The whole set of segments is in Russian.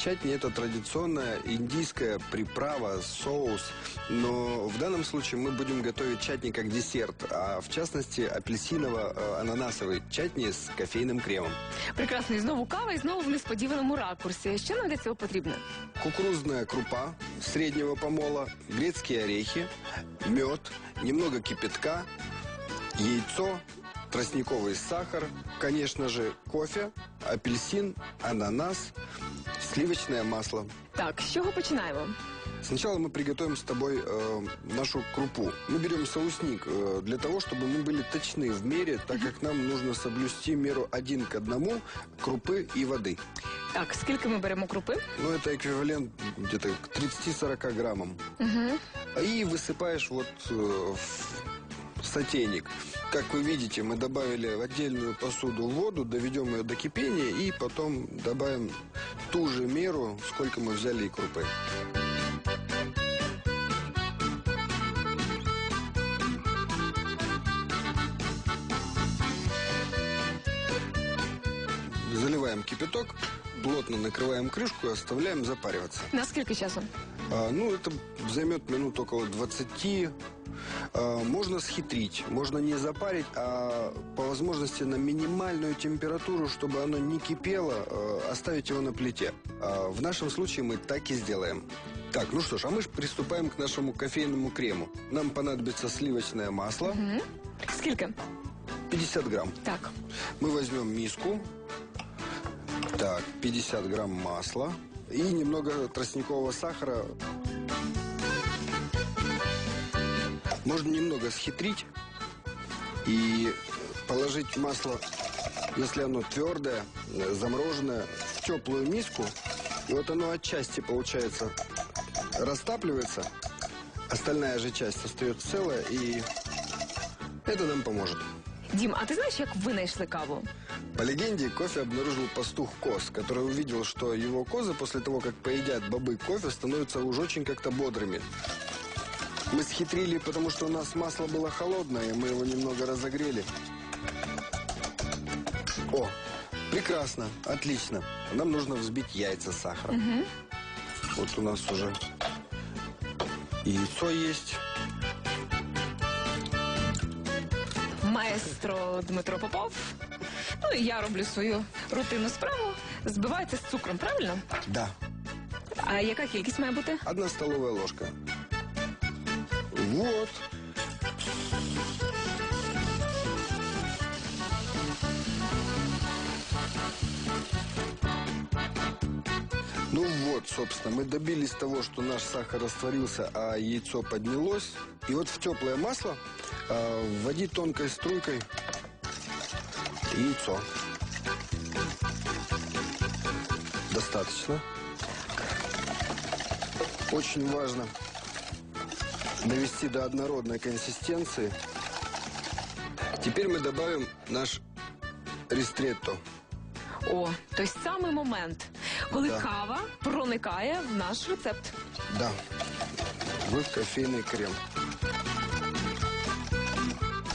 Чатни – это традиционная индийская приправа, соус. Но в данном случае мы будем готовить чатни как десерт, а в частности апельсиново-ананасовый чатни с кофейным кремом. Прекрасно, і знову кава, і знову в несподіваному ракурсі. Що нам для цього потрібно? Кукурузная крупа среднего помола, грецкие орехи, мед, немного кипятка, яйцо, тростниковый сахар, конечно же, кофе, апельсин, ананас, сливочное масло. Так, з чого починаємо? Сначала мы приготовим с тобой э, нашу крупу. Мы берем соусник э, для того, чтобы мы были точны в мере, так как нам нужно соблюсти меру один к одному крупы и воды. Так, скільки ми беремо крупи? Ну, это эквивалент где-то к 30-40 граммам. Угу. И высыпаешь вот э, в сотейник. Как вы видите, мы добавили в отдельную посуду воду, доведем ее до кипения и потом добавим ту же меру, сколько мы взяли и крупы. Заливаем кипяток, плотно накрываем крышку и оставляем запариваться. На скільки часу? А, ну, это займет минут около 20. А, можно схитрить, можно не запарить, а по возможности на минимальную температуру, чтобы оно не кипело, а, оставить его на плите. А, в нашем случае мы так и сделаем. Так, ну что ж, а мы ж приступаем к нашему кофейному крему. Нам понадобится сливочное масло, Угу. Скільки? 50 грамм. Так. Мы возьмем миску. Так, 50 грамм масла. И немного тростникового сахара. Можно немного схитрить и положить масло, если оно твердое, замороженное, в теплую миску. И вот оно отчасти, получается, растапливается. Остальная же часть остается целая, и это нам поможет. Дім, а ти знаєш, як ви знайшли каву? По легенде, кофе обнаружил пастух коз, который увидел, что его козы после того, как поедят бобы кофе, становятся уж очень как-то бодрыми. Мы схитрили, потому что у нас масло было холодное, мы его немного разогрели. О, прекрасно, отлично. Нам нужно взбить яйца с сахаром. Вот у нас уже яйцо есть. Маестро Дмитро Попов. Ну і я роблю свою рутинну справу. Збивається з цукром, правильно? Да, А яка кількість має бути? Одна столовая ложка. Вот. Ну вот, собственно, мы добились того, что наш сахар растворился, а яйцо поднялось. И вот в теплое масло а, вводи тонкой струйкой яйцо. Достаточно. Очень важно довести до однородной консистенции. Теперь мы добавим наш ристретто. О, той самий момент, коли Да. кава проникає в наш рецепт. Да, в кофейный крем.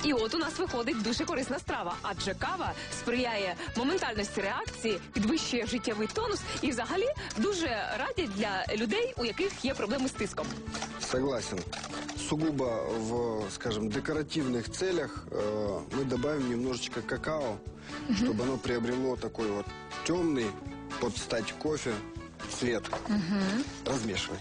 І от у нас виходить дуже корисна страва, адже кава сприяє моментальності реакції, підвищує життєвий тонус і взагалі дуже радять для людей, у яких є проблеми з тиском. Согласен. Сугубо в, скажем, декоративных целях э, мы добавим немножечко какао, чтобы оно приобрело такой вот темный, под стать кофе, цвет. Размешивай.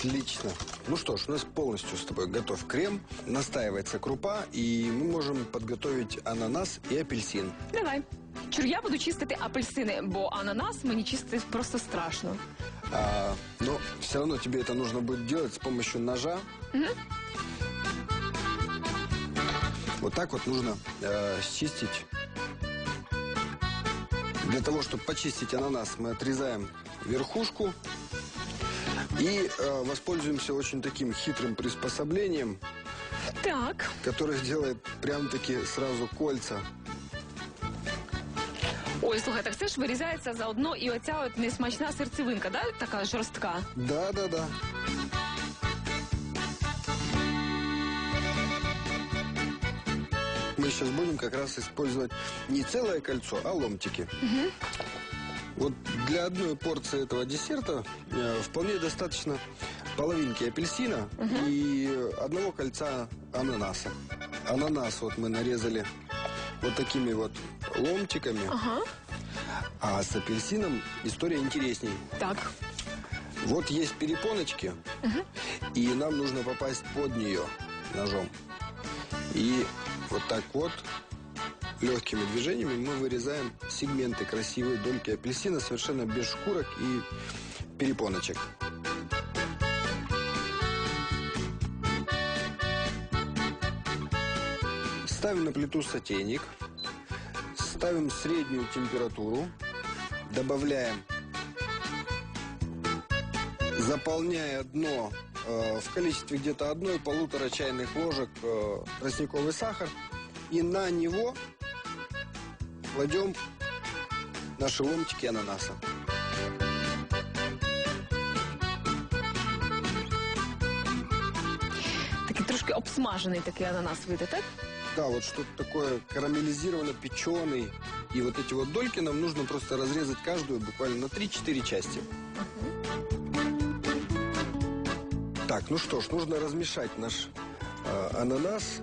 Отлично. Ну что ж, у нас полностью с тобой готов крем, настаивается крупа, и мы можем подготовить ананас и апельсин. Давай. Чур, я буду чистити апельсини, бо ананас мені чистити просто страшно. А, но все равно тебе это нужно будет делать с помощью ножа. Вот так вот нужно э, счистить. Для того, чтобы почистить ананас, мы отрезаем верхушку и э, воспользуемся очень таким хитрым приспособлением, Так, которое делает прям-таки сразу кольца. ой, слухай, так це ж вирізається заодно і оця от несмачна серцевинка, да? така жорстка. Да, да, да. Мы мы сейчас будем как раз использовать не целое кольцо, а ломтики. Вот для одной порции этого десерта э, вполне достаточно половинки апельсина и одного кольца ананаса. Ананас вот мы нарезали вот такими вот ломтиками, Ага. а с апельсином история интересней. Так. Вот есть перепоночки, и нам нужно попасть под нее ножом. И вот так вот легкими движениями мы вырезаем сегменты красивой дольки апельсина совершенно без шкурок и перепоночек. Ставим на плиту сотейник, ставим среднюю температуру, добавляем заполняя дно э, в количестве где-то одной-полутора чайных ложек э, тростниковый сахар. И на него кладем наши ломтики ананаса. Такий трошки обсмажений такий ананас вийде, так? Да, вот что-то такое карамелизированно печеный. И вот эти вот дольки нам нужно просто разрезать каждую буквально на 3-4 части. Так, ну что ж, нужно размешать наш э, ананас.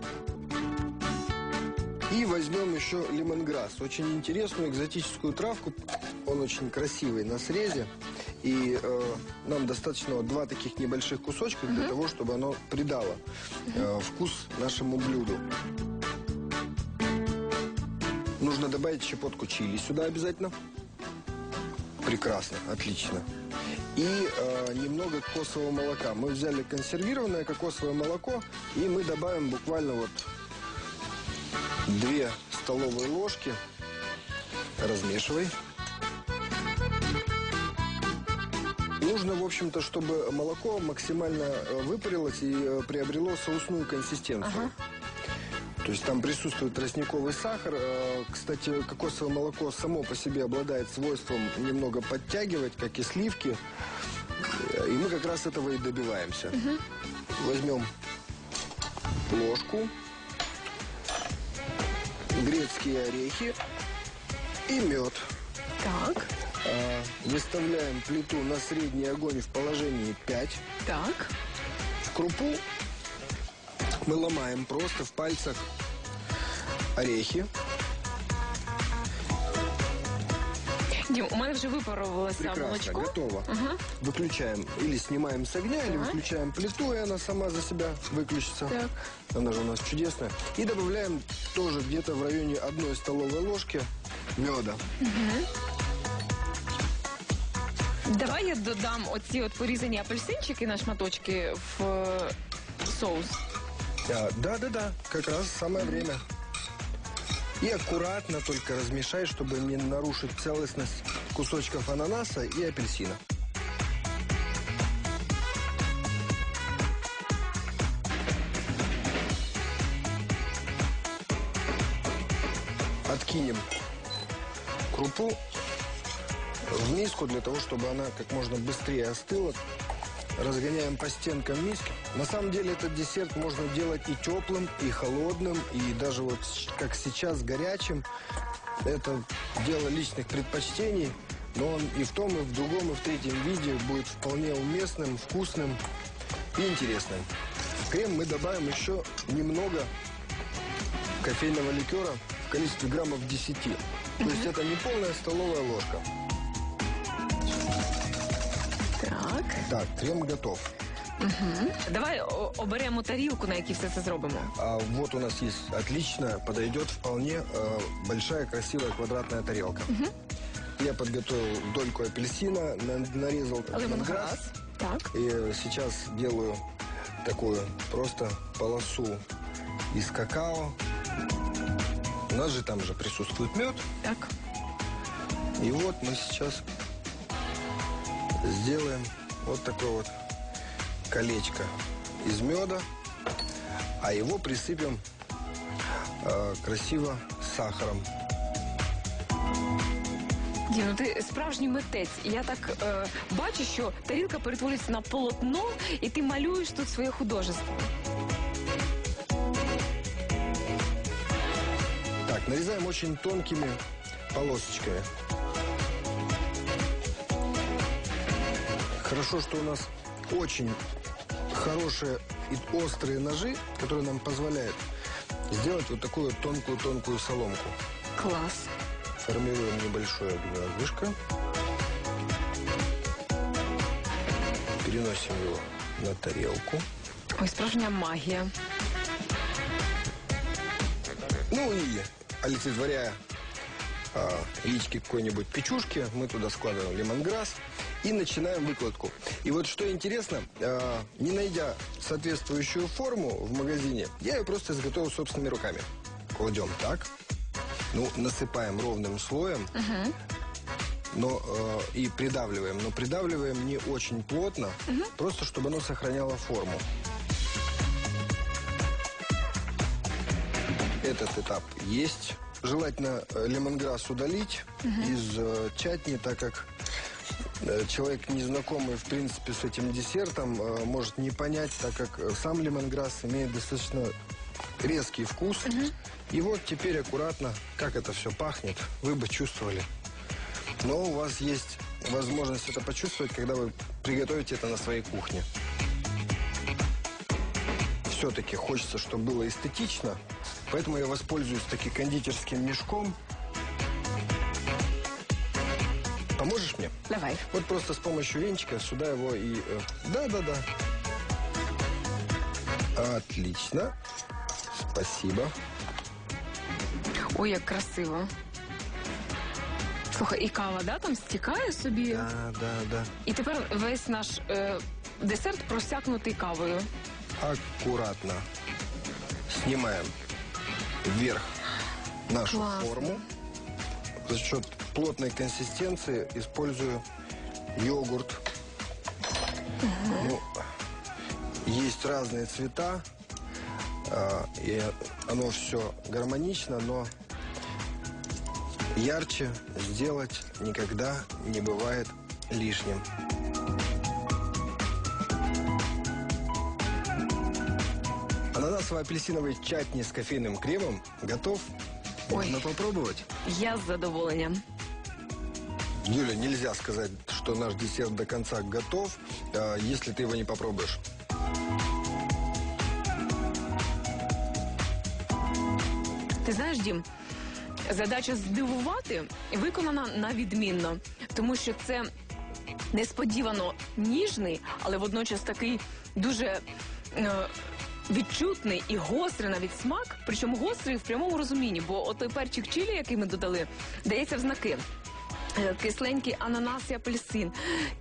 И возьмем еще лимонграсс. Очень интересную экзотическую травку. Он очень красивый на срезе. И э, нам достаточно вот два таких небольших кусочка для того, чтобы оно придало э, вкус нашему блюду. Нужно добавить щепотку чили сюда обязательно. Прекрасно, отлично. И э, немного кокосового молока. Мы взяли консервированное кокосовое молоко, и мы добавим буквально вот две столовые ложки. Размешивай. Нужно, в общем-то, чтобы молоко максимально э, выпарилось и э, приобрело соусную консистенцию. То есть там присутствует тростниковый сахар. Э, Кстати, кокосовое молоко само по себе обладает свойством немного подтягивать, как и сливки. И мы как раз этого и добиваемся. Возьмем ложку, грецкие орехи и мед. Так. А, Выставляем плиту на средний огонь в положении 5. Так. В крупу мы ломаем просто в пальцах орехи. Дім, у мене вже випарувалося Прекрасно, молочко. готово. Ага. Выключаем или снимаем с огня, или Так. выключаем плиту, и она сама за себя выключится. Так. Она же у нас чудесная. И добавляем тоже где-то в районе одной столовой ложки меда. Давай я додам оці от порізані апельсинчики на шматочки в е, соус. А, Да-да-да, как раз самое время. И аккуратно только размешай, чтобы не нарушить целостность кусочков ананаса и апельсина. Откинем крупу в миску для того, чтобы она как можно быстрее остыла. Разгоняем по стенкам миски. На самом деле этот десерт можно делать и теплым, и холодным, и даже вот как сейчас горячим. Это дело личных предпочтений, но он и в том, и в другом, и в третьем виде будет вполне уместным, вкусным и интересным. В крем мы добавим еще немного кофейного ликера в количестве граммов 10. То есть это не полная столовая ложка. Так. Так, крем готов. Давай о- оберемо тарілку, на якій все це зробимо. А вот у нас есть отлично, подойдет вполне э, большая красивая квадратная тарелка. Я подготовил дольку апельсина, на- нарезал лимонграсс. Лимонграс. Так. И сейчас делаю такую просто полосу из какао У нас же там же присутствует мед. Так. И вот мы сейчас сделаем вот такое вот колечко из меда, а его присыпем э, красиво сахаром. Дім, ну ти справжній митець. І Я так е, бачу, що тарілка перетворюється на полотно, і ти малюєш тут своє художество. Нарезаем очень тонкими полосочками. Хорошо, что у нас очень хорошие и острые ножи, которые нам позволяют сделать вот такую тонкую-тонкую соломку. Клас. Формируем небольшое гнездышко. Переносим его на тарелку. Ой, справжня магія. Ну и олицетворяя а, яички какой-нибудь печушки, мы туда складываем лемонграсс и начинаем выкладку. И вот что интересно, а, не найдя соответствующую форму в магазине, я ее просто изготовил собственными руками. Кладем так, ну, насыпаем ровным слоем, но э, и придавливаем, но придавливаем не очень плотно, просто чтобы оно сохраняло форму. Этот этап есть. Желательно э, лемонграсс удалить из э, чатни, так как э, человек, незнакомый, в принципе, с этим десертом, э, может не понять, так как э, сам лемонграсс имеет достаточно резкий вкус. И вот теперь аккуратно, как это все пахнет, вы бы чувствовали. Но у вас есть возможность это почувствовать, когда вы приготовите это на своей кухне. Все-таки хочется, чтобы было эстетично, поэтому я воспользуюсь таки кондитерским мешком. Поможешь мне? Давай. Вот просто с помощью венчика сюда его и... э, Да-да-да. Отлично. Спасибо. Ой, як красиво. Слухай, і кава, да, там стікає собі. Да, да, да. І тепер весь наш е, десерт просякнутий кавою. Аккуратно снимаем вверх нашу Классно. форму. За счет плотной консистенции использую йогурт. Ну, есть разные цвета, а, и оно все гармонично, но ярче сделать никогда не бывает лишним. Ананасово-апельсиновый чатни с кофейным кремом готов. Ой. Можно попробовать. Я з задоволенням. Юля, нельзя сказать, что наш десерт до конца готов, а, если ты его не попробуешь. Ти знаєш, Дім, задача здивувати виконана на відмінно, тому що це несподівано ніжний, але водночас такий дуже е, відчутний і гострий навіть смак, причому гострий в прямому розумінні, бо от той перчик чилі, який ми додали, дається в знаки. Е, Кисленький ананас і апельсин,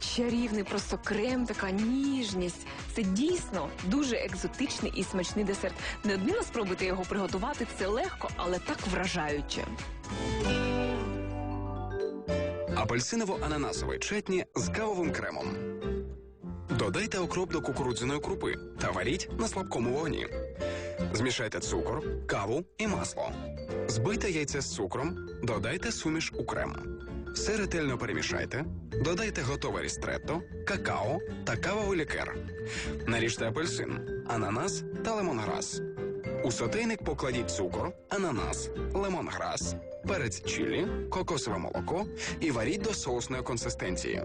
чарівний просто крем, така ніжність. Це дійсно дуже екзотичний і смачний десерт. Неодмінно спробуйте його приготувати. Це легко, але так вражаюче. Апельсиново-ананасовий четні з кавовим кремом. Додайте окроп до кукурудзяної крупи та варіть на слабкому вогні. Змішайте цукор, каву і масло. Збийте яйце з цукром, додайте суміш у крем. Все ретельно перемішайте, додайте готове рістретто, какао та кавовий лікер. Наріжте апельсин, ананас та лемонграс. У сотейник покладіть цукор, ананас, лемонграс, перець чилі, кокосове молоко і варіть до соусної консистенції.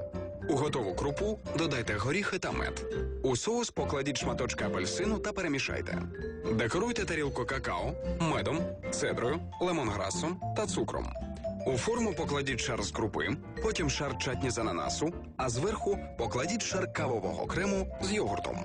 У готову крупу додайте горіхи та мед. У соус покладіть шматочки апельсину та перемішайте. Декоруйте тарілку какао, медом, цедрою, лемонграсом та цукром. У форму покладіть шар з крупи, потім шар чатні з ананасу, а зверху покладіть шар кавового крему з йогуртом.